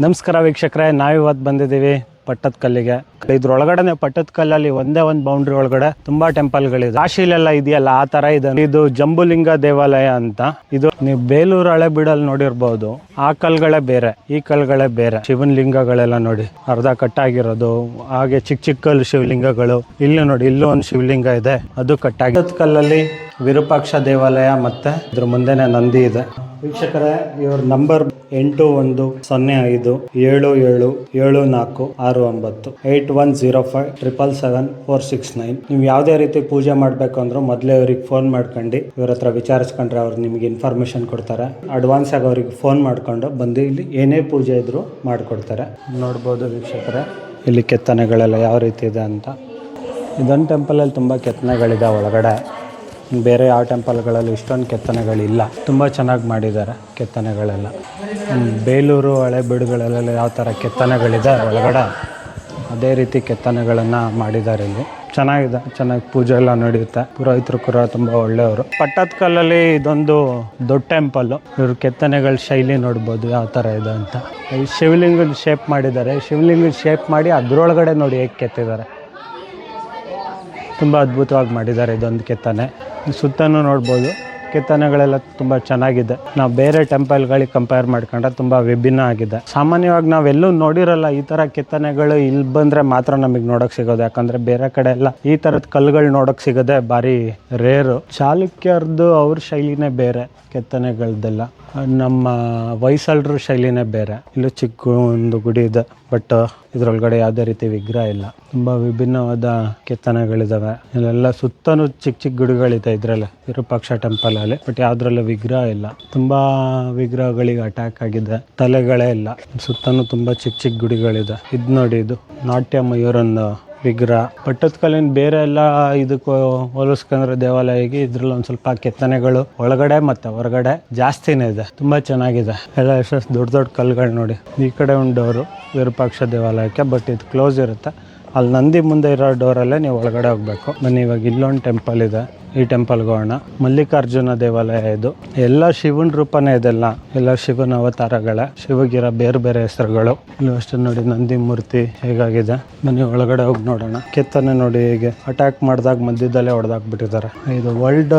ನಮಸ್ಕಾರ ವೀಕ್ಷಕರೇ, ನಾವಿವತ್ತು ಬಂದಿದ್ದೀವಿ ಪಟ್ಟದ ಕಲ್ಲಿಗೆ ಇದ್ರೊಳಗಡೆನೆ ಪಟ್ಟದ ಕಲ್ಲಲ್ಲಿ ಒಂದೇ ಒಂದು ಬೌಂಡ್ರಿ ಒಳಗಡೆ ತುಂಬಾ ಟೆಂಪಲ್ಗಳಿದೆ. ಕಾಶಿಲೆಲ್ಲ ಇದೆಯಲ್ಲ, ಆ ತರ ಇದೆ ಇದು ಜಂಬುಲಿಂಗ ದೇವಾಲಯ ಅಂತ. ಇದು ನೀವು ಬೇಲೂರು ಹಳೆ ಬಿಡಲ್ಲಿ ನೋಡಿರ್ಬೋದು. ಆ ಕಲ್ಗಳೇ ಬೇರೆ, ಈ ಕಲ್ಗಳೇ ಬೇರೆ. ಶಿವನ್ ಲಿಂಗಗಳೆಲ್ಲ ನೋಡಿ, ಅರ್ಧ ಕಟ್ಟಾಗಿರೋದು ಹಾಗೆ ಚಿಕ್ಕ ಚಿಕ್ಕ ಶಿವಲಿಂಗಗಳು. ಇಲ್ಲಿ ನೋಡಿ, ಇಲ್ಲೂ ಒಂದು ಶಿವಲಿಂಗ ಇದೆ, ಅದು ಕಟ್ಟಾಗಿ ಕಲ್ಲಲ್ಲಿ ವಿರೂಪಾಕ್ಷ ದೇವಾಲಯ ಮತ್ತೆ ಇದ್ರ ಮುಂದೆನೆ ನಂದಿ ಇದೆ. ವೀಕ್ಷಕರೇ, ಇವ್ರ ನಂಬರ್ ಎಂಟು ಒಂದು ಸೊನ್ನೆ ಐದು ಏಳು ಏಳು ಏಳು ನಾಲ್ಕು ಆರು ಒಂಬತ್ತು eight one zero five triple seven four six nine. ನೀವು ಯಾವುದೇ ರೀತಿ ಪೂಜೆ ಮಾಡಬೇಕು ಅಂದ್ರೆ ಮೊದಲೇ ಅವ್ರಿಗೆ ಫೋನ್ ಮಾಡ್ಕೊಂಡು. ಇವ್ರ ಹತ್ರ ವಿಚಾರಿಸ್ಕೊಂಡ್ರೆ ಅವ್ರು ನಿಮಗೆ ಇನ್ಫಾರ್ಮೇಶನ್ ಕೊಡ್ತಾರೆ. ಅಡ್ವಾನ್ಸ್ ಆಗಿ ಅವ್ರಿಗೆ ಫೋನ್ ಮಾಡ್ಕೊಂಡು ಬಂದು ಇಲ್ಲಿ ಏನೇ ಪೂಜೆ ಇದ್ರು ಮಾಡಿಕೊಡ್ತಾರೆ. ನೋಡ್ಬೋದು ವೀಕ್ಷಕರೇ, ಇಲ್ಲಿ ಕೆತ್ತನೆಗಳೆಲ್ಲ ಯಾವ ರೀತಿ ಇದೆ ಅಂತ. ಇದೊಂದು ಟೆಂಪಲಲ್ಲಿ ತುಂಬ ಕೆತ್ತನೆಗಳಿದೆ ಒಳಗಡೆ. ಬೇರೆ ಯಾವ ಟೆಂಪಲ್ಗಳಲ್ಲಿ ಇಷ್ಟೊಂದು ಕೆತ್ತನೆಗಳಿಲ್ಲ. ತುಂಬ ಚೆನ್ನಾಗಿ ಮಾಡಿದ್ದಾರೆ ಕೆತ್ತನೆಗಳೆಲ್ಲ. ಬೇಲೂರು ಬೇಲೂರು ಹಳೆಬೀಡುಗಳಲ್ಲೆಲ್ಲ ಯಾವ ಥರ ಕೆತ್ತನೆಗಳಿದೆ ಒಳಗಡೆ, ಅದೇ ರೀತಿ ಕೆತ್ತನೆಗಳನ್ನು ಮಾಡಿದ್ದಾರೆ ಇಲ್ಲಿ. ಚೆನ್ನಾಗಿದೆ, ಚೆನ್ನಾಗಿ ಪೂಜೆ ಎಲ್ಲ ನಡೆಯುತ್ತೆ. ಪುರೋಹಿತರು ಕೂಡ ತುಂಬ ಒಳ್ಳೆಯವರು. ಪಟ್ಟದ ಕಲ್ಲಲ್ಲಿ ಇದೊಂದು ದೊಡ್ಡ ಟೆಂಪಲ್ಲು. ಇವ್ರ ಕೆತ್ತನೆಗಳ ಶೈಲಿ ನೋಡ್ಬೋದು ಯಾವ ಥರ ಇದೆ ಅಂತ. ಶಿವಲಿಂಗದ ಶೇಪ್ ಮಾಡಿದ್ದಾರೆ. ಶಿವಲಿಂಗದ ಶೇಪ್ ಮಾಡಿ ಅದರೊಳಗಡೆ ನೋಡಿ ಹೇಗೆ ಕೆತ್ತಿದ್ದಾರೆ. ತುಂಬ ಅದ್ಭುತವಾಗಿ ಮಾಡಿದ್ದಾರೆ ಇದೊಂದು ಕೆತ್ತನೆ. ಸುತ್ತನೂ ನೋಡ್ಬೋದು. ಕೆತ್ತನೆಗಳೆಲ್ಲ ತುಂಬ ಚೆನ್ನಾಗಿದೆ. ನಾವು ಬೇರೆ ಟೆಂಪಲ್ಗಳಿಗೆ ಕಂಪೇರ್ ಮಾಡ್ಕೊಂಡ್ರೆ ತುಂಬ ವಿಭಿನ್ನ ಆಗಿದೆ. ಸಾಮಾನ್ಯವಾಗಿ ನಾವೆಲ್ಲೂ ನೋಡಿರಲ್ಲ ಈ ಥರ ಕೆತ್ತನೆಗಳು ಇಲ್ಲಿ ಬಂದರೆ ಮಾತ್ರ ನಮಗೆ ನೋಡೋಕೆ ಸಿಗೋದು. ಯಾಕಂದರೆ ಬೇರೆ ಕಡೆ ಎಲ್ಲ ಈ ಥರದ ಕಲ್ಲುಗಳು ನೋಡೋಕೆ ಸಿಗೋದೆ ಭಾರಿ ರೇರು. ಚಾಲುಕ್ಯರ್ದು ಅವ್ರ ಶೈಲಿನೇ ಬೇರೆ ಕೆತ್ತನೆಗಳದ್ದೆಲ್ಲ ನಮ್ಮ ವಯಸ್ಸಲ್ರ ಶೈಲಿನೇ ಬೇರೆ. ಇಲ್ಲೂ ಚಿಕ್ಕ ಒಂದು ಗುಡಿ ಇದೆ. ಬಟ್ ಇದರೊಳಗಡೆ ಯಾವುದೇ ರೀತಿ ವಿಗ್ರಹ ಇಲ್ಲ. ತುಂಬ ವಿಭಿನ್ನವಾದ ಕೆತ್ತನೆಗಳಿದಾವೆ. ಇಲ್ಲೆಲ್ಲ ಸುತ್ತಲೂ ಚಿಕ್ಕ ಚಿಕ್ಕ ಗುಡಿಗಳಿದೆ ಇದರಲ್ಲಿ, ವಿರೂಪಾಕ್ಷ ಟೆಂಪಲ್ ಅಲ್ಲಿ. ಬಟ್ ಯಾವುದ್ರಲ್ಲೂ ವಿಗ್ರಹ ಇಲ್ಲ. ತುಂಬಾ ವಿಗ್ರಹಗಳಿಗೆ ಅಟ್ಯಾಕ್ ಆಗಿದೆ. ತಲೆಗಳೇ ಇಲ್ಲ. ಸುತ್ತಲೂ ತುಂಬಾ ಚಿಕ್ಕ ಚಿಕ್ಕ ಗುಡಿಗಳಿದೆ. ಇದು ನೋಡಿ ಇದು ನಾಟ್ಯ ಮಯೂರನ್ ವಿಗ್ರಹ. ಪಟ್ಟದ ಕಲ್ಲಿನ ಬೇರೆ ಎಲ್ಲ ಇದಕ್ಕೂ ಹೋಲಿಸ್ಕೊಂಡ್ರೆ ದೇವಾಲಯಕ್ಕೆ ಇದ್ರಲ್ಲಿ ಒಂದು ಸ್ವಲ್ಪ ಕೆತ್ತನೆಗಳು ಒಳಗಡೆ ಮತ್ತೆ ಹೊರಗಡೆ ಜಾಸ್ತಿನೇ ಇದೆ. ತುಂಬಾ ಚೆನ್ನಾಗಿದೆ. ಎಲ್ಲ ಎಷ್ಟು ದೊಡ್ಡ ದೊಡ್ಡ ಕಲ್ಲುಗಳು ನೋಡಿ. ಈ ಕಡೆ ಡೋರು ವಿರೂಪಾಕ್ಷ ದೇವಾಲಯಕ್ಕೆ, ಬಟ್ ಇದು ಕ್ಲೋಸ್ ಇರುತ್ತೆ. ಅಲ್ಲಿ ನಂದಿ ಮುಂದೆ ಇರೋ ಡೋರಲ್ಲೇ ನೀವು ಒಳಗಡೆ ಹೋಗ್ಬೇಕು. ಬನ್ನಿ, ಇವಾಗ ಇಲ್ಲೊಂದು ಟೆಂಪಲ್ ಇದೆ. ಈ ಟೆಂಪಲ್ಗೆ ಹೋಗೋಣ. ಮಲ್ಲಿಕಾರ್ಜುನ ದೇವಾಲಯ ಇದು. ಎಲ್ಲ ಶಿವನ ರೂಪನೇ ಇದೆಲ್ಲ. ಎಲ್ಲ ಶಿವನ ಅವತಾರಗಳೇ. ಶಿವಗಿರ ಬೇರೆ ಬೇರೆ ಹೆಸರುಗಳು. ಇಲ್ಲಿ ಅಷ್ಟು ನೋಡಿ ನಂದಿ ಮೂರ್ತಿ ಹೇಗಾಗಿದೆ. ಬನ್ನಿ, ಒಳಗಡೆ ಹೋಗಿ ನೋಡೋಣ. ಕೆತ್ತನೆ ನೋಡಿ ಹೇಗೆ ಅಟ್ಯಾಕ್ ಮಾಡಿದಾಗ ಮಧ್ಯದಲ್ಲೇ ಹೊಡೆದಾಕ್ಬಿಟ್ಟಿದ್ದಾರೆ ಇದು ವರ್ಲ್ಡ್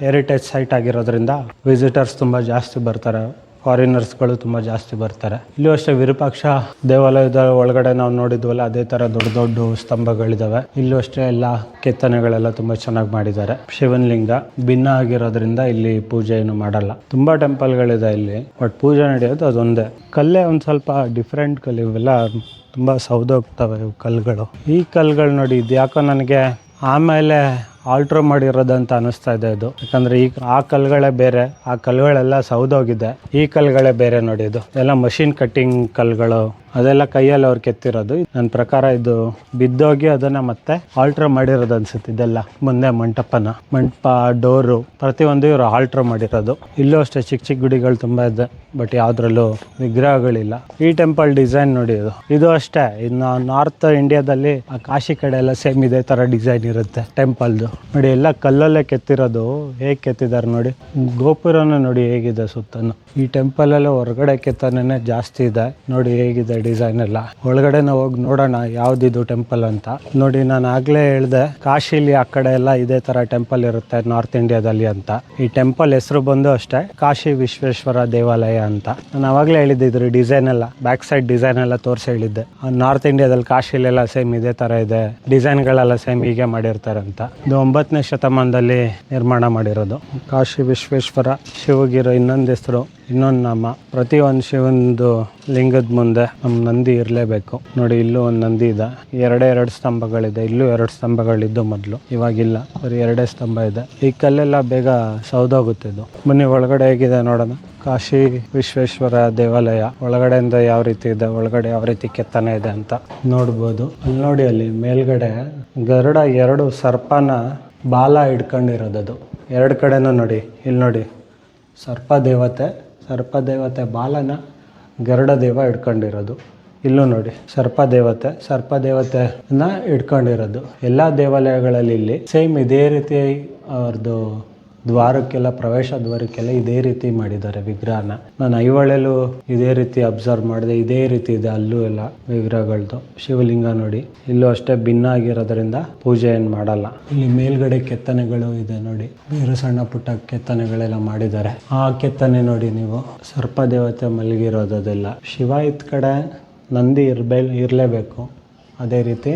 ಹೆರಿಟೇಜ್ ಸೈಟ್ ಆಗಿರೋದ್ರಿಂದ ವಿಸಿಟರ್ಸ್ ತುಂಬ ಜಾಸ್ತಿ ಬರ್ತಾರೆ. ಫಾರಿನರ್ಸ್ಗಳು ತುಂಬ ಜಾಸ್ತಿ ಬರ್ತಾರೆ. ಇಲ್ಲೂ ಅಷ್ಟೇ ವಿರೂಪಾಕ್ಷ ದೇವಾಲಯದ ಒಳಗಡೆ ನಾವು ನೋಡಿದ್ವಲ್ಲ, ಅದೇ ಥರ ದೊಡ್ಡ ದೊಡ್ಡ ಸ್ತಂಭಗಳಿದಾವೆ. ಇಲ್ಲೂ ಅಷ್ಟೇ ಎಲ್ಲ ಕೆತ್ತನೆಗಳೆಲ್ಲ ತುಂಬ ಚೆನ್ನಾಗಿ ಮಾಡಿದ್ದಾರೆ. ಶಿವನಲಿಂಗ ಭಿನ್ನ ಆಗಿರೋದ್ರಿಂದ ಇಲ್ಲಿ ಪೂಜೆ ಏನು ಮಾಡಲ್ಲ. ತುಂಬ ಟೆಂಪಲ್ಗಳಿದೆ ಇಲ್ಲಿ, ಬಟ್ ಪೂಜೆ ನಡೆಯೋದು ಅದೊಂದೇ. ಕಲ್ಲೇ ಒಂದು ಸ್ವಲ್ಪ ಡಿಫ್ರೆಂಟ್ ಕಲ್ಲು, ಇವೆಲ್ಲ ತುಂಬ ಸೌದೋಗ್ತವೆ ಇವು ಕಲ್ಲುಗಳು. ಈ ಕಲ್ಲುಗಳು ನೋಡಿ ಇದು ಯಾಕೋ ನನಗೆ ಆಮೇಲೆ ಆಲ್ಟ್ರ್ ಮಾಡಿರೋದಂತ ಅನಿಸ್ತಾ ಇದೆ ಇದು ಯಾಕಂದ್ರೆ ಈ ಆ ಕಲ್ಗಳೇ ಬೇರೆ, ಆ ಕಲ್ಗಳೆಲ್ಲ ಸೌದೋಗಿದೆ. ಈ ಕಲ್ಗಳೇ ಬೇರೆ ನೋಡಿ ಇದು. ಎಲ್ಲ ಮಷಿನ್ ಕಟ್ಟಿಂಗ್ ಕಲ್ಗಳು ಅದೆಲ್ಲ ಕೈಯಲ್ಲಿ ಅವ್ರು ಕೆತ್ತಿರೋದು. ನನ್ನ ಪ್ರಕಾರ ಇದು ಬಿದ್ದೋಗಿ ಅದನ್ನ ಮತ್ತೆ ಆಲ್ಟ್ರ್ ಮಾಡಿರೋದು ಅನ್ಸುತ್ತೆ ಇದೆಲ್ಲ. ಮುಂದೆ ಮಂಟಪನ, ಮಂಟಪ ಡೋರು ಪ್ರತಿಯೊಂದು ಇವರು ಆಲ್ಟ್ರ್ ಮಾಡಿರೋದು. ಇಲ್ಲೂ ಅಷ್ಟೇ ಚಿಕ್ಕ ಚಿಕ್ಕ ಗುಡಿಗಳು ತುಂಬಾ ಇದೆ ಬಟ್ ಯಾವ್ದ್ರಲ್ಲೂ ವಿಗ್ರಹಗಳಿಲ್ಲ. ಈ ಟೆಂಪಲ್ ಡಿಸೈನ್ ನೋಡಿ ಇದು. ಇದು ಅಷ್ಟೇ. ಇನ್ನು ನಾರ್ತ್ ಇಂಡಿಯಾದಲ್ಲಿ ಆ ಕಾಶಿ ಕಡೆ ಎಲ್ಲ ಸೇಮ್ ಇದೇ ತರ ಡಿಸೈನ್ ಇರುತ್ತೆ ಟೆಂಪಲ್ದು ನೋಡಿ ಎಲ್ಲ ಕಲ್ಲಲ್ಲೇ ಕೆತ್ತಿರೋದು. ಹೇಗೆ ಕೆತ್ತಿದ್ದಾರೆ ನೋಡಿ. ಗೋಪುರನ ನೋಡಿ ಹೇಗಿದೆ ಸುತ್ತನು. ಈ ಟೆಂಪಲ್ ಎಲ್ಲ ಹೊರಗಡೆ ಕೆತ್ತನೇ ಜಾಸ್ತಿ ಇದೆ. ನೋಡಿ ಹೇಗಿದೆ ಡಿಸೈನ್ ಎಲ್ಲ. ಒಳಗಡೆ ನಾವು ಹೋಗಿ ನೋಡೋಣ ಯಾವ್ದಿದು ಟೆಂಪಲ್ ಅಂತ. ನೋಡಿ, ನಾನು ಆಗ್ಲೇ ಹೇಳ್ದೆ, ಕಾಶಿಲಿ ಆ ಕಡೆ ಎಲ್ಲ ಇದೇ ತರ ಟೆಂಪಲ್ ಇರುತ್ತೆ ನಾರ್ತ್ ಇಂಡಿಯಾದಲ್ಲಿ ಅಂತ. ಈ ಟೆಂಪಲ್ ಹೆಸರು ಬಂದು ಅಷ್ಟೇ, ಕಾಶಿ ವಿಶ್ವೇಶ್ವರ ದೇವಾಲಯ ಅಂತ. ನಾನು ಅವಾಗಲೇ ಹೇಳಿದ್ದೆ ಇದ್ರ ಡಿಸೈನ್ ಎಲ್ಲ ಬ್ಯಾಕ್ ಸೈಡ್ ಡಿಸೈನ್ ಎಲ್ಲ ತೋರಿಸಿ ಹೇಳಿದ್ದೆ. ನಾರ್ತ್ ಇಂಡಿಯಾದಲ್ಲಿ ಕಾಶಿಲೆಲ್ಲ ಸೇಮ್ ಇದೇ ತರ ಇದೆ ಡಿಸೈನ್ಗಳೆಲ್ಲ ಸೇಮ್ ಹೀಗೆ ಮಾಡಿರ್ತಾರೆ ಅಂತ. ಇದು ಒಂಬತ್ತನೇ ಶತಮಾನದಲ್ಲಿ ನಿರ್ಮಾಣ ಮಾಡಿರೋದು. ಕಾಶಿ ವಿಶ್ವೇಶ್ವರ ಶಿವಗಿರೋ ಇನ್ನೊಂದು ಹೆಸರು. ಇನ್ನೊಂದು ಪ್ರತಿ ಒಂದು ಶಿವಂದು ಲಿಂಗದ ಮುಂದೆ ನಮ್ಮ ನಂದಿ ಇರಲೇಬೇಕು. ನೋಡಿ, ಇಲ್ಲೂ ಒಂದು ನಂದಿ ಇದೆ. ಎರಡೇ ಎರಡು ಸ್ತಂಭಗಳಿದೆ. ಇಲ್ಲೂ ಎರಡು ಸ್ತಂಭಗಳಿದ್ದು ಮೊದಲು. ಇವಾಗಿಲ್ಲ. ಬರೀ ಎರಡೇ ಸ್ತಂಭ ಇದೆ. ಈ ಕಲ್ಲೆಲ್ಲ ಬೇಗ ಸೌದೋಗುತ್ತೆ ಇದು. ಬನ್ನಿ, ಒಳಗಡೆ ಹೇಗಿದೆ ನೋಡೋಣ. ಕಾಶಿ ವಿಶ್ವೇಶ್ವರ ದೇವಾಲಯ. ಒಳಗಡೆಯಿಂದ ಯಾವ ರೀತಿ ಇದೆ? ಒಳಗಡೆ ಯಾವ ರೀತಿ ಕೆತ್ತನೆ ಇದೆ ಅಂತ ನೋಡ್ಬೋದು. ಅಲ್ಲಿ ನೋಡಿ, ಅಲ್ಲಿ ಮೇಲ್ಗಡೆ ಗರುಡ ಎರಡು ಸರ್ಪನ ಬಾಲ ಹಿಡ್ಕೊಂಡಿರೋದದು ಎರಡು ಕಡೆನೂ ನೋಡಿ. ಇಲ್ಲಿ ನೋಡಿ, ಸರ್ಪ ದೇವತೆ ಸರ್ಪ ದೇವತೆ ಬಾಲನ ಗರುಡ ದೇವ ಹಿಡ್ಕೊಂಡಿರೋದು ಇಲ್ಲೂ ನೋಡಿ ಸರ್ಪ ದೇವತೆ ಸರ್ಪ ದೇವತೆನ ಹಿಡ್ಕೊಂಡಿರೋದು ಎಲ್ಲ ದೇವಾಲಯಗಳಲ್ಲಿ ಇಲ್ಲಿ ಸೇಮ್ ಇದೇ ರೀತಿ ಅವ್ರದ್ದು ದ್ವಾರಕ್ಕೆಲ್ಲ, ಪ್ರವೇಶ ದ್ವಾರಕ್ಕೆಲ್ಲ ಇದೇ ರೀತಿ ಮಾಡಿದ್ದಾರೆ ವಿಗ್ರಹನ. ನಾನು ಐಹೊಳೆಲು ಇದೇ ರೀತಿ ಅಬ್ಸರ್ವ್ ಮಾಡಿದೆ, ಇದೇ ರೀತಿ ಇದೆ ಅಲ್ಲೂ ಎಲ್ಲ ವಿಗ್ರಹಗಳದ್ದು ಶಿವಲಿಂಗ ನೋಡಿ, ಇಲ್ಲೂ ಅಷ್ಟೇ ಭಿನ್ನ ಆಗಿರೋದ್ರಿಂದ ಪೂಜೆ ಏನು ಮಾಡಲ್ಲ. ಇಲ್ಲಿ ಮೇಲ್ಗಡೆ ಕೆತ್ತನೆಗಳು ಇದೆ ನೋಡಿ, ಬೇರೆ ಸಣ್ಣ ಪುಟ್ಟ ಕೆತ್ತನೆಗಳೆಲ್ಲ ಮಾಡಿದ್ದಾರೆ. ಆ ಕೆತ್ತನೆ ನೋಡಿ ನೀವು ಸರ್ಪ ದೇವತೆ ಮಲಗಿರೋದೆಲ್ಲ ಶಿವ ಇತ್ ಕಡೆ ನಂದಿ ಇರ್ಬೇ, ಇರಲೇಬೇಕು. ಅದೇ ರೀತಿ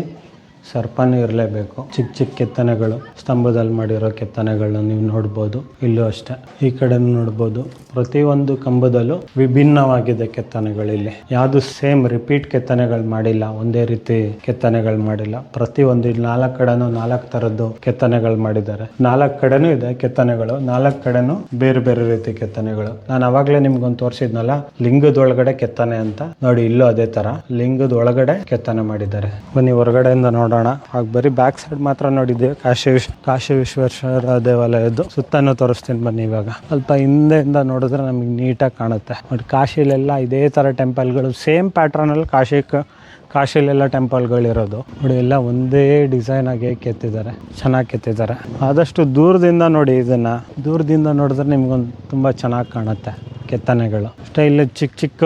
ಸರ್ಪನೂ ಇರಲೇಬೇಕು. ಚಿಕ್ಕ ಚಿಕ್ಕ ಕೆತ್ತನೆಗಳು, ಸ್ತಂಭದಲ್ಲಿ ಮಾಡಿರೋ ಕೆತ್ತನೆಗಳನ್ನ ನೀವು ನೋಡ್ಬೋದು. ಇಲ್ಲೂ ಅಷ್ಟೇ. ಈ ಕಡೆ ನೋಡ್ಬೋದು. ಪ್ರತಿಯೊಂದು ಕಂಬದಲ್ಲೂ ವಿಭಿನ್ನವಾಗಿದೆ ಕೆತ್ತನೆಗಳು ಇಲ್ಲಿ. ಯಾವುದು ಸೇಮ್ ರಿಪೀಟ್ ಕೆತ್ತನೆಗಳು ಮಾಡಿಲ್ಲ, ಒಂದೇ ರೀತಿ ಕೆತ್ತನೆಗಳು ಮಾಡಿಲ್ಲ. ಪ್ರತಿಯೊಂದು ನಾಲ್ಕು ಕಡೆನೂ ನಾಲ್ಕು ಥರದ್ದು ಕೆತ್ತನೆಗಳು ಮಾಡಿದ್ದಾರೆ. ನಾಲ್ಕು ಕಡೆನೂ ಇದೆ ಕೆತ್ತನೆಗಳು, ನಾಲ್ಕು ಕಡೆನೂ ಬೇರೆ ಬೇರೆ ರೀತಿ ಕೆತ್ತನೆಗಳು. ನಾನು ಅವಾಗಲೇ ನಿಮ್ಗೊಂದು ತೋರಿಸಿದ್ನಲ್ಲ, ಲಿಂಗದೊಳಗಡೆ ಕೆತ್ತನೆ ಅಂತ. ನೋಡಿ, ಇಲ್ಲೂ ಅದೇ ತರ. ಲಿಂಗದ ಒಳಗಡೆ ಕೆತ್ತನೆ ಮಾಡಿದ್ದಾರೆ. ಬನ್ನಿ, ಹೊರಗಡೆಯಿಂದ ನೋಡೋಣ. ಆಗ ಬರೀ ಬ್ಯಾಕ್ ಸೈಡ್ ಮಾತ್ರ ನೋಡಿದ್ದೆ ಕಾಶಿ ವಿಶ್ ಕಾಶಿ ವಿಶ್ವೇಶ್ವರ ದೇವಾಲಯದ್ದು. ಸುತ್ತನೂ ತೋರಿಸ್ತೀನಿ ಬನ್ನಿ ಇವಾಗ. ಸ್ವಲ್ಪ ಹಿಂದೆಯಿಂದ ನೋಡಿದ್ರೆ ನಮಗೆ ನೀಟಾಗಿ ಕಾಣುತ್ತೆ. ಬಟ್ ಕಾಶಿಲೆಲ್ಲ ಇದೇ ಥರ ಟೆಂಪಲ್ಗಳು ಸೇಮ್ ಪ್ಯಾಟ್ರನಲ್ಲಿ ಕಾಶಿ ಕಾಶಿಲೆಲ್ಲ ಟೆಂಪಲ್ಗಳಿರೋದು ನೋಡಿ, ಎಲ್ಲ ಒಂದೇ ಡಿಸೈನ್ ಆಗಿ ಕೆತ್ತಿದ್ದಾರೆ. ಚೆನ್ನಾಗಿ ಕೆತ್ತಿದ್ದಾರೆ. ಆದಷ್ಟು ದೂರದಿಂದ ನೋಡಿ ಇದನ್ನ. ದೂರದಿಂದ ನೋಡಿದ್ರೆ ನಿಮ್ಗೊಂದು ತುಂಬ ಚೆನ್ನಾಗಿ ಕಾಣುತ್ತೆ ಕೆತ್ತನೆಗಳು. ಅಷ್ಟೇ, ಇಲ್ಲಿ ಚಿಕ್ಕ ಚಿಕ್ಕ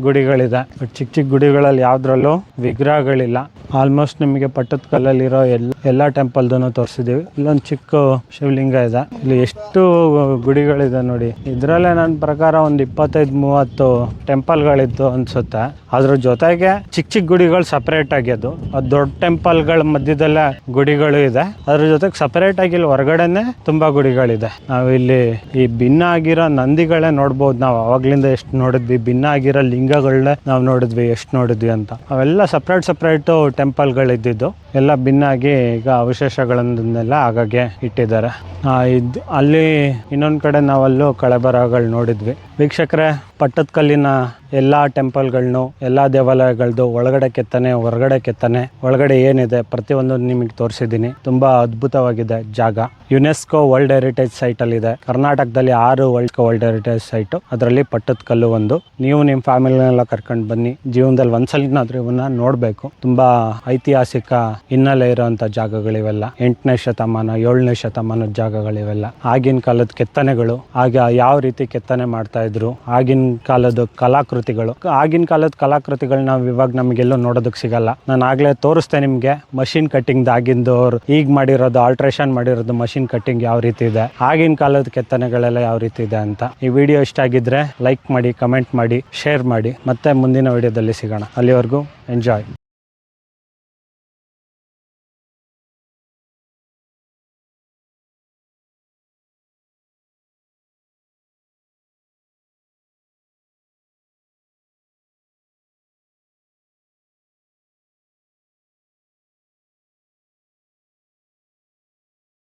ಗುಡಿಗಳಿದೆ. ಬಟ್ ಚಿಕ್ಕ ಚಿಕ್ಕ ಗುಡಿಗಳಲ್ಲಿ ಯಾವುದ್ರಲ್ಲೂ ವಿಗ್ರಹಗಳಿಲ್ಲ. ಆಲ್ಮೋಸ್ಟ್ ನಿಮಗೆ ಪಟ್ಟದ ಕಲ್ಲಲ್ಲಿರೋ ಎಲ್ಲ ಎಲ್ಲ ಟೆಂಪಲ್ದನ್ನು ತೋರಿಸಿದೀವಿ. ಇಲ್ಲೊಂದು ಚಿಕ್ಕ ಶಿವಲಿಂಗ ಇದೆ. ಇಲ್ಲಿ ಎಷ್ಟು ಗುಡಿಗಳಿದೆ ನೋಡಿ. ಇದರಲ್ಲೇ ನನ್ನ ಪ್ರಕಾರ ಒಂದು ಇಪ್ಪತ್ತೈದು, ಮೂವತ್ತು ಟೆಂಪಲ್ಗಳಿತ್ತು ಅನ್ಸುತ್ತೆ. ಅದ್ರ ಜೊತೆಗೆ ಚಿಕ್ಕ ಚಿಕ್ಕ ಗುಡಿಗಳು ಸಪರೇಟ್ ಆಗ್ಯದು ಅದು. ದೊಡ್ಡ ಟೆಂಪಲ್ಗಳ ಮಧ್ಯದಲ್ಲೇ ಗುಡಿಗಳು ಇದೆ. ಅದ್ರ ಜೊತೆಗೆ ಸಪರೇಟ್ ಆಗಿ ಇಲ್ಲಿ ಹೊರಗಡೆನೆ ತುಂಬಾ ಗುಡಿಗಳಿದೆ. ನಾವಿಲ್ಲಿ ಈ ಭಿನ್ನ ಆಗಿರೋ ನಂದಿಗಳೇ ನೋಡ್ಬೋದು. ನಾವು ಅವಾಗ್ಲಿಂದ ಎಷ್ಟು ನೋಡಿದ್ವಿ. ಭಿನ್ನ ಆಗಿರೋ ಲಿಂಗಗಳನ್ನೇ ನಾವು ನೋಡಿದ್ವಿ, ಎಷ್ಟು ನೋಡಿದ್ವಿ ಅಂತ. ಅವೆಲ್ಲ ಸಪ್ರೇಟ್ ಸಪ್ರೇಟ್ ಟೆಂಪಲ್ಗಳಿದ್ದಿದ್ದು ಎಲ್ಲ ಭಿನ್ನಾಗಿ ಈಗ ಅವಶೇಷಗಳನ್ನೆಲ್ಲ ಆಗಾಗ್ಗೆ ಇಟ್ಟಿದ್ದಾರೆ. ಇದು, ಅಲ್ಲಿ ಇನ್ನೊಂದು ಕಡೆ ನಾವಲ್ಲೂ ಕಳೆಬರಗಳು ನೋಡಿದ್ವಿ. ವೀಕ್ಷಕರೇ ಪಟ್ಟದಕಲ್ಲಿನ ಎಲ್ಲ ಟೆಂಪಲ್ಗಳನ್ನು ಎಲ್ಲ ದೇವಾಲಯಗಳದ್ದು ಒಳಗಡೆ ಕೆತ್ತನೆ, ಹೊರಗಡೆ ಕೆತ್ತನೆ, ಒಳಗಡೆ ಏನಿದೆ ಪ್ರತಿಯೊಂದು ನಿಮಗೆ ತೋರಿಸಿದ್ದೀನಿ. ತುಂಬಾ ಅದ್ಭುತವಾಗಿದೆ ಜಾಗ. ಯುನೆಸ್ಕೋ ವರ್ಲ್ಡ್ ಹೆರಿಟೇಜ್ ಸೈಟ್ ಅಲ್ಲಿ ಇದೆ ಕರ್ನಾಟಕದಲ್ಲಿ ಆರು ವರ್ಲ್ಡ್ ವರ್ಲ್ಡ್ ಹೆರಿಟೇಜ್ ಸೈಟ್. ಅದರಲ್ಲಿ ಪಟ್ಟದಕಲ್ಲು ಒಂದು. ನೀವು ನಿಮ್ಮ ಫ್ಯಾಮಿಲಿನೆಲ್ಲ ಕರ್ಕೊಂಡು ಬನ್ನಿ. ಜೀವನದಲ್ಲಿ ಒಂದ್ಸಲಿನಾದ್ರೂ ಇವನ್ನ ನೋಡಬೇಕು. ತುಂಬಾ ಐತಿಹಾಸಿಕ ಹಿನ್ನೆಲೆ ಇರುವಂತ ಜಾಗಗಳಿವೆಲ್ಲ. ಎಂಟನೇ ಶತಮಾನ, ಏಳನೇ ಶತಮಾನದ ಜಾಗಗಳಿವೆಲ್ಲ. ಆಗಿನ ಕಾಲದ ಕೆತ್ತನೆಗಳು, ಆಗ ಯಾವ ರೀತಿ ಕೆತ್ತನೆ ಮಾಡ್ತಾ ಇದ್ರು, ಆಗಿನ ಕಾಲದ ಕಲಾಕೃತಿಗಳು. ಆಗಿನ ಕಾಲದ ಕಲಾಕೃತಿಗಳು ನಾವು ಇವಾಗ ನಮಗೆಲ್ಲೂ ನೋಡೋದಕ್ಕೆ ಸಿಗಲ್ಲ. ನಾನು ಆಗ್ಲೇ ತೋರಿಸ್ತೆ ನಿಮ್ಗೆ, ಮಷಿನ್ ಕಟ್ಟಿಂಗ್ ಆಗಿಂದು ಅವ್ರು ಈಗ ಮಾಡಿರೋದು ಆಲ್ಟ್ರೇಷನ್ ಮಾಡಿರೋದು ಮಷಿನ್ ಕಟ್ಟಿಂಗ್ ಯಾವ ರೀತಿ ಇದೆ, ಆಗಿನ ಕಾಲದ ಕೆತ್ತನೆಗಳೆಲ್ಲ ಯಾವ ರೀತಿ ಇದೆ ಅಂತ. ಈ ವಿಡಿಯೋ ಇಷ್ಟ ಆಗಿದ್ರೆ ಲೈಕ್ ಮಾಡಿ, ಕಮೆಂಟ್ ಮಾಡಿ, ಶೇರ್ ಮಾಡಿ. ಮತ್ತೆ ಮುಂದಿನ ವಿಡಿಯೋದಲ್ಲಿ ಸಿಗೋಣ. ಅಲ್ಲಿವರೆಗೂ ಎಂಜಾಯ್.